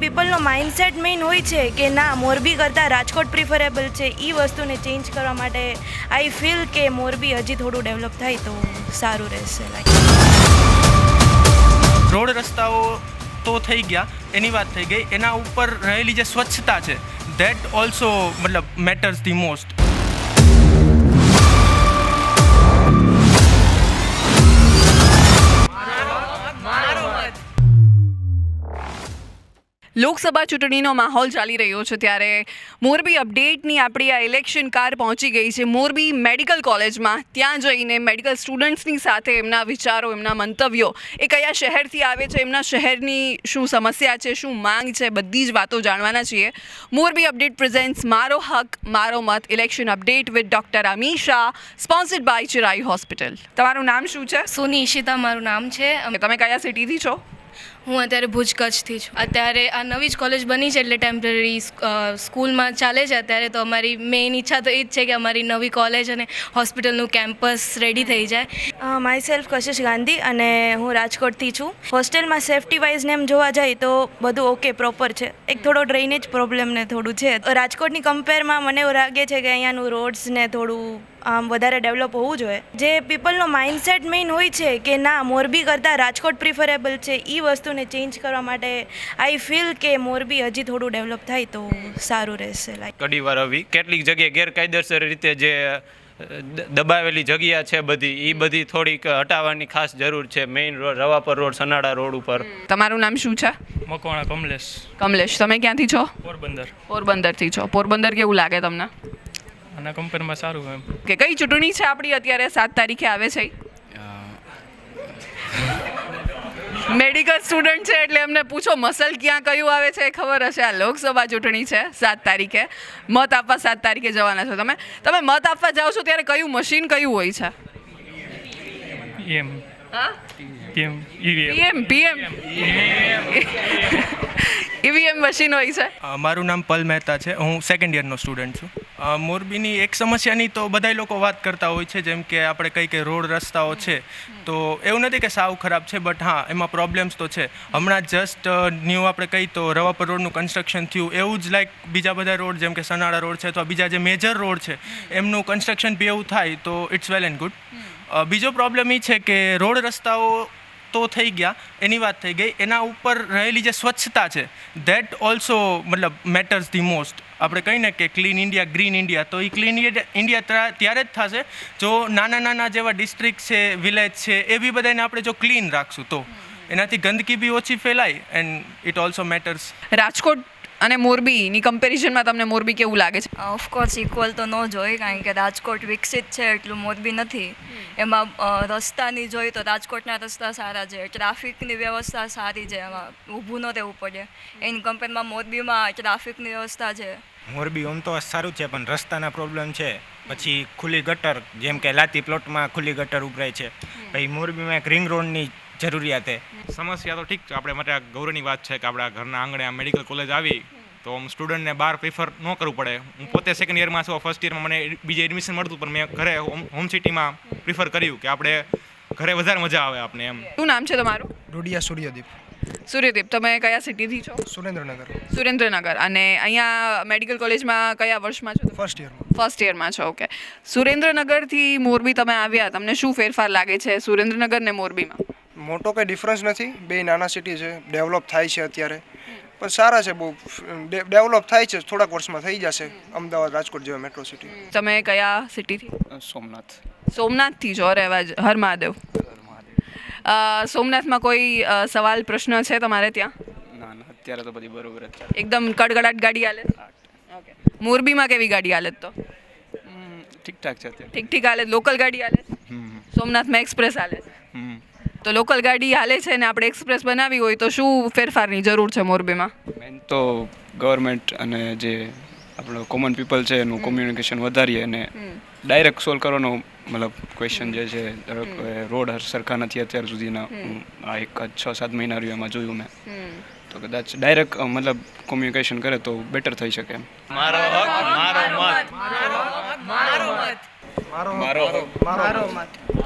પીપલનો mindset main હોય છે કે ના, મોરબી કરતાં રાજકોટ પ્રિફરેબલ છે. એ વસ્તુને ચેન્જ કરવા માટે આઈ ફીલ કે મોરબી હજી થોડું ડેવલપ થાય તો સારું રહેશે લાઈક રોડ રસ્તાઓ તો થઈ ગયા, એની વાત થઈ ગઈ. એના ઉપર રહેલી જે સ્વચ્છતા છે ધેટ ઓલ્સો મતલબ મેટર્સ ધી મોસ્ટ લોકસભા ચૂંટણીનો માહોલ ચાલી રહ્યો છે ત્યારે મોરબી અપડેટની આપણી આ ઇલેક્શન કાર પહોંચી ગઈ છે. મોરબી મેડિકલ કોલેજમાં ત્યાં જઈને મેડિકલ સ્ટુડન્ટ્સની સાથે એમના વિચારો એમના મંતવ્યો એ કયા શહેરથી આવે છે એમના શહેરની શું સમસ્યા છે શું માંગ છે બધી જ વાતો જાણવાના છીએ. મોરબી અપડેટ પ્રેઝેન્ટ્સ મારો હક મારો મત election update with doctor Ami Shah sponsored by Chirai hospital તમારું નામ શું છે? સોની ઈશિતા મારું નામ છે. તમે કયા સિટીથી છો? હું અત્યારે ભુજ કચ્છથી છું. અત્યારે આ નવી જ કોલેજ બની છે એટલે ટેમ્પરરી સ્કૂલમાં ચાલે છે. અત્યારે તો અમારી મેઇન ઈચ્છા તો એ જ છે કે અમારી નવી કોલેજ અને હોસ્પિટલનું કેમ્પસ રેડી થઈ જાય. માય સેલ્ફ કશિશ ગાંધી અને હું રાજકોટથી છું. હોસ્ટેલમાં સેફટી વાઇઝને એમ જોવા જાય તો બધું ઓકે પ્રોપર છે. એક થોડો ડ્રેનેજ પ્રોબ્લેમ ને થોડું છે. રાજકોટની કમ્પેરમાં મને એવું લાગે છે કે અહીંયાનું રોડ્સ ને થોડું આમ વધારે ડેવલપ હોવું જોઈએ. જે પીપલનો માઇન્ડસેટ મેઇન હોય છે કે ના, મોરબી કરતાં રાજકોટ પ્રિફરેબલ છે એ વસ્તુને ચેન્જ કરવા માટે આઈ ફીલ કે મોરબી હજી થોડું ડેવલપ થાય તો સારું રહેશે લાઈક કડીવાર આવી કેટલીક જગ્યાએ ગેરકાયદેસર રીતે જે દબાવેલી જગ્યા છે બધી એ બધી થોડીક હટાવવાની ખાસ જરૂર છે. Main road Ravapar road Sanada road ઉપર. તમારું નામ શું છે? મકવાણા કમલેશ. કમલેશ. તમે ક્યાંથી છો? પોરબંદર. પોરબંદરથી છો. પોરબંદર કેવું લાગે તમને? આના કમ્પેરમાં સારું એમ. કે કઈ ચૂંટણી છે આપણી? અત્યારે સાત તારીખે આવે છે. મેડિકલ સ્ટુડન્ટ છે એટલે એમને પૂછો મસલ ક્યાં કયું આવે છે એ ખબર હશે. આ લોકસભા ચૂંટણી છે સાત તારીખે. મત આપવા સાત તારીખે જવાના છો તમે. તમે મત આપવા જાઓ છો ત્યારે કયું મશીન કયું હોય છે? પીએમ. પીએમ ઈવીએમ મશીન હોય છે. મારું નામ પલ મહેતા છે. હું સેકન્ડ યરનો સ્ટુડન્ટ છું. મોરબીની એક સમસ્યાની તો બધા લોકો વાત કરતા હોય છે જેમ કે આપણે કઈ કઈ રોડ રસ્તાઓ છે તો એવું નથી કે સાવ ખરાબ છે બટ હા એમાં પ્રોબ્લેમ્સ તો છે. હમણાં જસ્ટ ન્યૂ આપણે કહી તો રવાપર રોડનું કન્સ્ટ્રક્શન થયું એવું જ લાઈક બીજા બધા રોડ જેમ કે સનાળા રોડ છે અથવા બીજા જે મેજર રોડ છે એમનું કન્સ્ટ્રક્શન બી એવું થાય તો ઇટ્સ વેલ એન્ડ ગુડ બીજો પ્રોબ્લેમ એ છે કે રોડ રસ્તાઓ તો થઈ ગયા એની વાત થઈ ગઈ. એના ઉપર રહેલી જે સ્વચ્છતા છે ધેટ ઓલ્સો મતલબ મેટર્સ ધી મોસ્ટ આપણે કહીને કે ક્લીન ઇન્ડિયા ગ્રીન ઇન્ડિયા તો એ ક્લીન ઇન્ડિયા ત્યારે જ થશે. જો નાના નાના જેવા ડિસ્ટ્રિક્ટ છે વિલેજ છે એ બી બધાને આપણે જો ક્લીન રાખશું તો. એનાથી ગંદકી બી ઓછી ફેલાય and it also matters Rajkot અને મોરબીની કમ્પેરિઝનમાં તમને મોરબી કેવું લાગે છે? ઓફકોર્સ ઇક્વલ તો ન જોઈ કારણ કે રાજકોટ વિકસિત છે એટલું મોરબી નથી. એમાં રસ્તાની જોઈએ તો રાજકોટના રસ્તા સારા છે ટ્રાફિકની વ્યવસ્થા સારી છે એમાં ઊભું ન રહેવું પડે. એની કમ્પેરમાં મોરબીમાં ટ્રાફિકની વ્યવસ્થા છે. મોરબી આમ તો સારું છે પણ રસ્તાના પ્રોબ્લેમ છે. પછી ખુલ્લી ગટર જેમ કે લાતી પ્લોટમાં ખુલ્લી ગટર ઉભરાય છે. પછી મોરબીમાં એક રિંગ રોડની જરૂરિયાત. છે સમસ્યા તો ઠીક છે આપણે માટે આ ગૌરવની વાત છે કે આપણા ઘરના આંગણે આ મેડિકલ કોલેજ આવી તો હું સ્ટુડન્ટને બહાર પ્રિફર ન કરવું પડે. હું પોતે સેકન્ડ યરમાં છું ફર્સ્ટ યરમાં મને બીજે એડમિશન મળતું પણ મેં ઘરે હોમ હોમ સિટીમાં પ્રિફર કર્યું કે આપણે ઘરે વધારે મજા આવે આપણે એમ. શું નામ છે તમારું? ડોડિયા સૂર્યદીપ. સુર્યદીપ તમે કયા સિટીથી છો? સુરેન્દ્રનગર. સુરેન્દ્રનગર. અને અહીંયા મેડિકલ કોલેજમાં કયા વર્ષમાં છો ફર્સ્ટ યરમાં ફર્સ્ટ યરમાં છો ઓકે સુરેન્દ્રનગરથી મોરબી તમે આવ્યા તમને શું ફેરફાર લાગે છે સુરેન્દ્રનગર ને મોરબીમાં? મોટો કંઈ ડિફરન્સ નથી. બે નાના સિટી છે ડેવલપ થાય છે અત્યારે. પણ સારા છે બહુ. ડેવલપ થાય છે થોડાક વર્ષમાં થઈ જશે. અમદાવાદ રાજકોટ જેવા મેટ્રો સિટી તમે કયા સિટીથી સોમનાથ. સોમનાથથી જો રહેવા જ. હર મહાદેવ. સોમનાથમાં કોઈ સવાલ પ્રશ્ન છે તમારે ત્યાં? ના ના અત્યારે તો બધી બરોબર જ એકદમ કડગડાટ ગાડી હાલે ઓકે મોરબીમાં કેવી ગાડી હાલે તો? ઠીક ઠાક છે ઠીક ઠીક હાલે લોકલ ગાડી હાલે સોમનાથમાં એક્સપ્રેસ હાલે તો લોકલ ગાડી હાલે છે ને આપણે એક્સપ્રેસ બનાવી હોય તો શું ફેરફારની જરૂર છે મોરબીમાં? મેન તો ગવર્મેન્ટ અને જે આપણો કોમન પીપલ છે એનું કોમ્યુનિકેશન વધારીએ અને ડાયરેક્ટ સોલ્વ કરવાનો મતલબ ક્વેશ્ચન જે છે રોડ સરખા નથી અત્યાર સુધીના. આ એક જ છ સાત મહિના રહ્યું એમાં જોયું મેં. તો કદાચ ડાયરેક્ટ મતલબ કોમ્યુનિકેશન કરે તો બેટર થઈ શકે એમ. મારો હક મારો મત. મારો મારો મત.